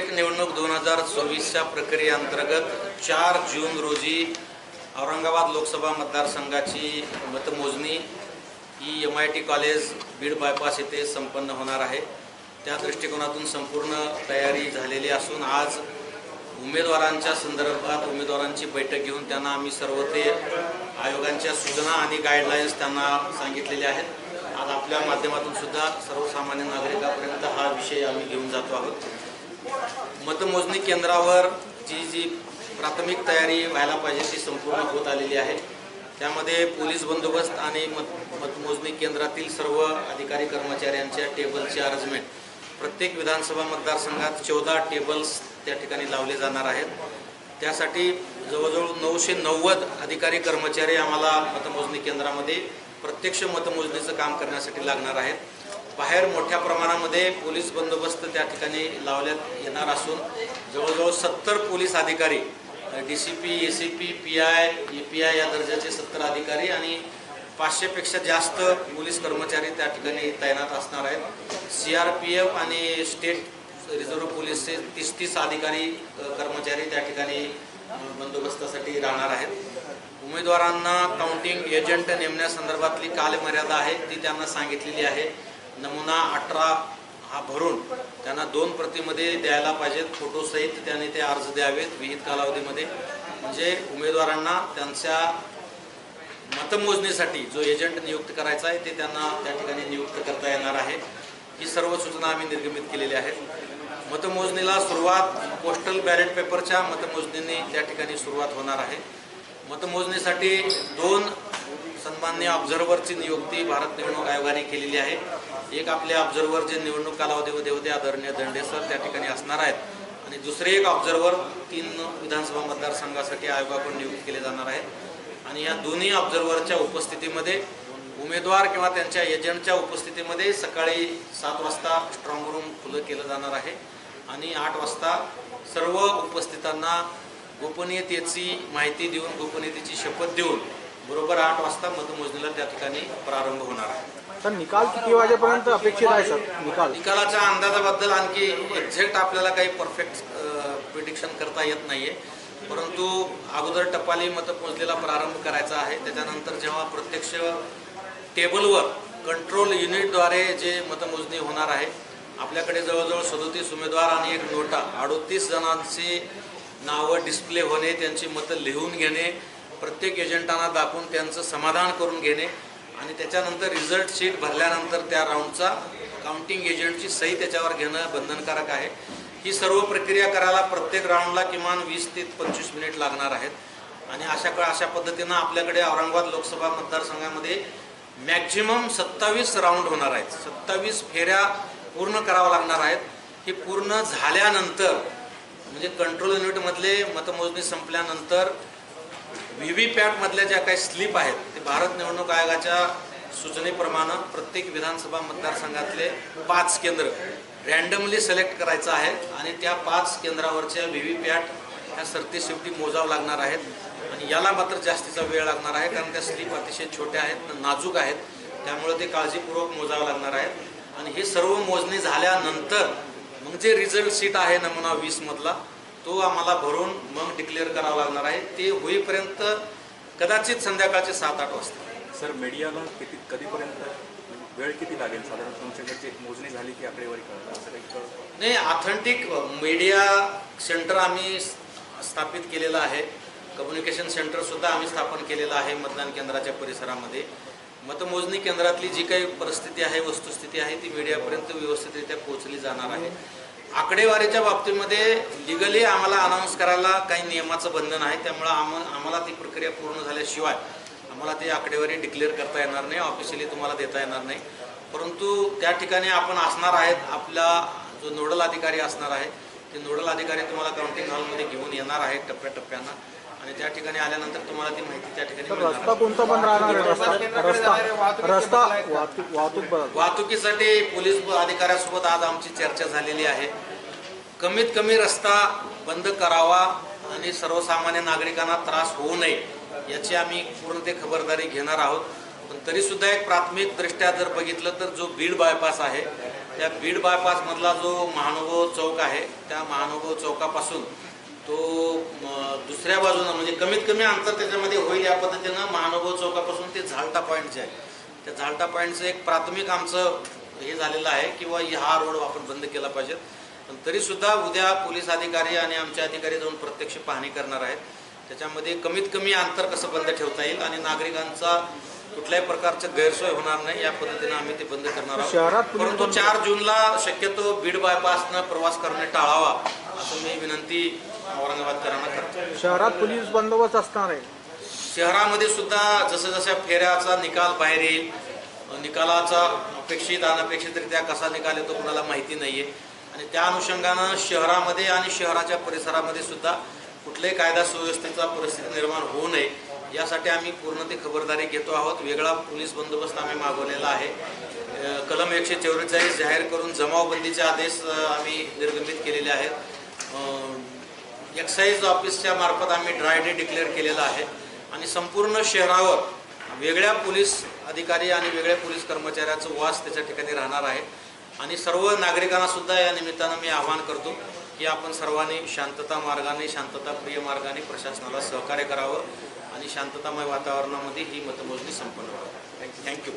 सार्वत्रिक निवडणूक दोन हजार चोवीसच्या प्रक्रियेअंतर्गत चार जून रोजी औरंगाबाद लोकसभा मतदारसंघाची मतमोजणी ही M I T college Beed bypass येथे संपन्न होणार आहे. त्या दृष्टिकोनातून संपूर्ण तयारी झालेली असून आज उमेदवारांच्या संदर्भात उमेदवारांची बैठक घेऊन त्यांना आम्ही सर्व ते आयोगांच्या सूचना आणि गाईडलाईन्स त्यांना सांगितलेल्या आहेत. आज आपल्या माध्यमातून सुद्धा सर्वसामान्य नागरिकापर्यंत हा विषय आम्ही घेऊन जातो आहोत. मतमोजणी केंद्रावर जी जी प्राथमिक तयारी व्हायला पाहिजे ती संपूर्ण होत आलेली आहे. त्यामध्ये पोलीस बंदोबस्त आणि मत मतमोजणी केंद्रातील सर्व अधिकारी कर्मचाऱ्यांच्या टेबलचे अरेंजमेंट. प्रत्येक विधानसभा मतदारसंघात चौदा टेबल्स त्या ठिकाणी लावले जाणार आहेत. त्यासाठी जवळजवळ नऊशे नव्वद अधिकारी कर्मचारी आम्हाला मतमोजणी केंद्रामध्ये प्रत्यक्ष मतमोजणीचं काम करण्यासाठी लागणार आहेत. बाहेर मोठ्या प्रमाणामध्ये पोलीस बंदोबस्त त्या ठिकाणी लावण्यात येणार असून जवळजवळ सत्तर पोलीस अधिकारी D C P A C P P I A P I या दर्जाचे सत्तर अधिकारी आणि पाचशेपेक्षा जास्त पोलीस कर्मचारी त्या ठिकाणी तैनात असणार आहेत. सी आर पी एफ आणि स्टेट रिझर्व्ह पोलीसचे तीस तीस अधिकारी कर्मचारी त्या ठिकाणी बंदोबस्तासाठी राहणार आहेत. उमेदवारांना काउंटिंग एजंट नेमण्यासंदर्भातली कालमर्यादा आहे ती त्यांना सांगितलेली आहे. नमुना अठरा हा भरून त्यांना दोन प्रतिमध्ये द्यायला पाहिजेत. फोटोसहित त्याने ते अर्ज द्यावेत विहित कालावधीमध्ये. म्हणजे उमेदवारांना त्यांच्या मतमोजणीसाठी जो एजंट नियुक्त करायचा आहे ते त्यांना त्या ठिकाणी नियुक्त करता येणार आहे. ही सर्व सूचना आम्ही निर्गमित केलेल्या आहेत. मतमोजणीला सुरुवात पोस्टल बॅलेट पेपरच्या मतमोजणीने त्या ठिकाणी सुरुवात होणार आहे. मतमोजणीसाठी दोन सन्मान्य ऑब्झर्व्हरची नियुक्ती भारत निवडणूक आयोगाने केलेली आहे. एक आपले ऑब्झर्व्हर जे निवडणूक कालावधीमध्ये होते आदरणीय दंडे सर त्या ठिकाणी असणार आहेत. आणि दुसरे एक ऑब्झर्व्हर तीन विधानसभा मतदारसंघासाठी आयोगाकडून नियुक्त केले जाणार आहेत आणि या दोन्ही ऑब्झर्व्हरच्या उपस्थितीमध्ये उमेदवार किंवा त्यांच्या एजंटच्या उपस्थितीमध्ये सकाळी सात वाजता स्ट्रॉंग रूम खुलं केलं जाणार आहे. आणि आठ वाजता सर्व उपस्थितांना गोपनीयतेची माहिती देऊन गोपनीयतेची शपथ देऊन बरोबर आठ वाजता मतमोजणीला त्या ठिकाणी प्रारंभ होणार आहे. सर निकाल किती वाजेपर्यंत अपेक्षित आहे सर निकाल? निकालाच्या अंदाजाबद्दल आणखी एक्झॅक्ट आपल्याला काही परफेक्ट प्रिडिक्शन करता येत नाहीये. परंतु अगोदर टपाली मतमोजणीला प्रारंभ करायचा आहे. त्याच्यानंतर जेव्हा प्रत्यक्ष टेबलवर कंट्रोल युनिटद्वारे जे मतमोजणी होणार आहे आपल्याकडे जवळजवळ सदोतीस उमेदवार आणि एक नोटा अडोतीस जणांची नावं डिस्प्ले होणे त्यांची मतं लिहून घेणे प्रत्येक एजंटांना दाखवून त्यांचं समाधान करून घेणे आणि त्याच्यानंतर रिझल्ट शीट भरल्यानंतर त्या राऊंडचा काउंटिंग एजंटची सही त्याच्यावर घेणं बंधनकारक आहे. ही सर्व प्रक्रिया करायला प्रत्येक राऊंडला किमान वीस ते पंचवीस मिनिट लागणार आहेत. आणि अशा अशा पद्धतीनं आपल्याकडे औरंगाबाद लोकसभा मतदारसंघामध्ये मॅक्झिमम सत्तावीस राऊंड होणार आहेत. सत्तावीस फेऱ्या पूर्ण कराव्या लागणार आहेत. हे पूर्ण झाल्यानंतर म्हणजे कंट्रोल युनिटमधले मतमोजणी संपल्यानंतर व्ही व्ही पॅटमधल्या ज्या काही स्लिप आहेत ते भारत निवडणूक आयोगाच्या सूचनेप्रमाणे प्रत्येक विधानसभा मतदारसंघातले पाच केंद्र रॅन्डमली सिलेक्ट करायचं आहे आणि त्या पाच केंद्रावरच्या व्ही व्ही पॅट ह्या सरती शेवटी मोजावं लागणार आहेत. आणि याला मात्र जास्तीचा वेळ लागणार आहे कारण त्या स्लिप अतिशय छोट्या आहेत नाजूक आहेत. त्यामुळे ते काळजीपूर्वक मोजावं लागणार आहेत. आणि हे सर्व मोजणी झाल्यानंतर मग जे रिझल्ट सीट आहे नमुना वीसमधला तो आम्हाला भरून मग डिक्लेअर करावा लागणार आहे. ते होईपर्यंत कदाचित संध्याकाळचे सात आठ वाजता. सर मीडियाला किती कधीपर्यंत वेळ किती लागेल? साधारण तुमच्याकडची मोजणी झाली की आकडेवारी कळलं? असं काही कळतं नाही ऑथेंटिक मीडिया सेंटर आम्ही स्थापित केलेलं आहे. कम्युनिकेशन सेंटर सुद्धा आम्ही स्थापन केलेलं आहे मतदान केंद्राच्या परिसरामध्ये. मतमोजणी केंद्रातली जी काही परिस्थिती आहे वस्तुस्थिती आहे ती मीडियापर्यंत व्यवस्थितरित्या पोहोचली जाणार आहे. आकडेवारीच्या बाबतीमध्ये लिगली आम्हाला अनाऊन्स करायला काही नियमाचं बंधन आहे. त्यामुळं आम आम्हाला ती प्रक्रिया पूर्ण झाल्याशिवाय आम्हाला ती आकडेवारी डिक्लेअर करता येणार नाही. ऑफिशियली तुम्हाला देता येणार नाही. परंतु त्या ठिकाणी आपण असणार आहेत. आपला जो नोडल अधिकारी असणार आहे ते नोडल अधिकारी तुम्हाला काउंटिंग हॉलमध्ये घेऊन येणार आहेत टप्प्याटप्प्यानं. आणि त्या ठिकाणी आल्यानंतर तुम्हाला ती माहिती त्या ठिकाणी रस्ता. कोणता पण राहणार आहे रस्ता. रस्ता. रस्ता वाहतूक वाहतूक बदल वाहतुकीसाठी पोलीस अधिकाऱ्यासोबत आज आमची चर्चा झालेली आहे. कमीत कमी रस्ता बंद करावा आणि सर्वसामान्य नागरिकांना त्रास होऊ नये याची आम्ही पूर्ण ते खबरदारी घेणार आहोत. पण तरी सुद्धा एक प्राथमिक दृष्ट्या जर बघितलं तर जो बीड बायपास आहे त्या बीड बायपासमधला जो महानुभाव चौक आहे त्या महानुभाव चौकापासून तो दुसऱ्या बाजूनं म्हणजे कमीत कमी अंतर त्याच्यामध्ये होईल या पद्धतीनं महानुभाव चौकापासून ते झालटा पॉईंट जे आहे. त्या झालटा पॉईंटचं एक प्राथमिक आमचं हे झालेलं आहे किंवा हा रोड आपण बंद केला पाहिजे. पण तरीसुद्धा उद्या पोलीस अधिकारी आणि आमचे अधिकारी जाऊन प्रत्यक्ष पाहणी करणार आहेत. त्याच्यामध्ये कमीत कमी अंतर कसं बंद ठेवता येईल आणि नागरिकांचा कुठल्याही प्रकारचं गैरसोय होणार नाही या पद्धतीनं आम्ही ते बंद करणार आहोत. परंतु चार जूनला शक्यतो बीड बायपासनं प्रवास करणे टाळावा असं मी विनंती औरंगाबादकरांना करतो शहरात पोलीस बंदोबस्त असणार आहे. शहरामध्ये सुद्धा जसं जसं फेऱ्याचा निकाल बाहेर येईल निकालाचा अपेक्षित अनपेक्षितरित्या कसा निकाल येतो कुणाला माहिती नाही आहे आणि त्या अनुषंगानं शहरामध्ये आणि शहराच्या परिसरामध्ये सुद्धा कुठल्याही कायदा सुव्यवस्थेचा परिस्थिती निर्माण होऊ नये यासाठी आम्ही पूर्ण ते खबरदारी घेतो आहोत. वेगळा पोलीस बंदोबस्त आम्ही मागवलेला आहे. कलम एकशे चौवेचाळीस जाहीर करून जमावबंदीचे आदेश आम्ही निर्गमित केलेले आहेत. एक्साईज ऑफिसच्या मार्फत आम्ही ड्राय डे डिक्लेअर केलेला आहे. आणि संपूर्ण शहरावर वेगळ्या पोलीस अधिकारी आणि वेगळ्या पोलीस कर्मचाऱ्याचं वास त्याच्या ठिकाणी राहणार आहे. आणि सर्व नागरिकांना सुद्धा या निमित्तानं मी आवाहन करतो की आपण सर्वांनी शांतता मार्गाने शांतताप्रिय मार्गाने प्रशासनाला सहकार्य करावं आणि शांततामय वातावरणामध्ये ही मतमोजणी संपन्न व्हावी. थँक्यू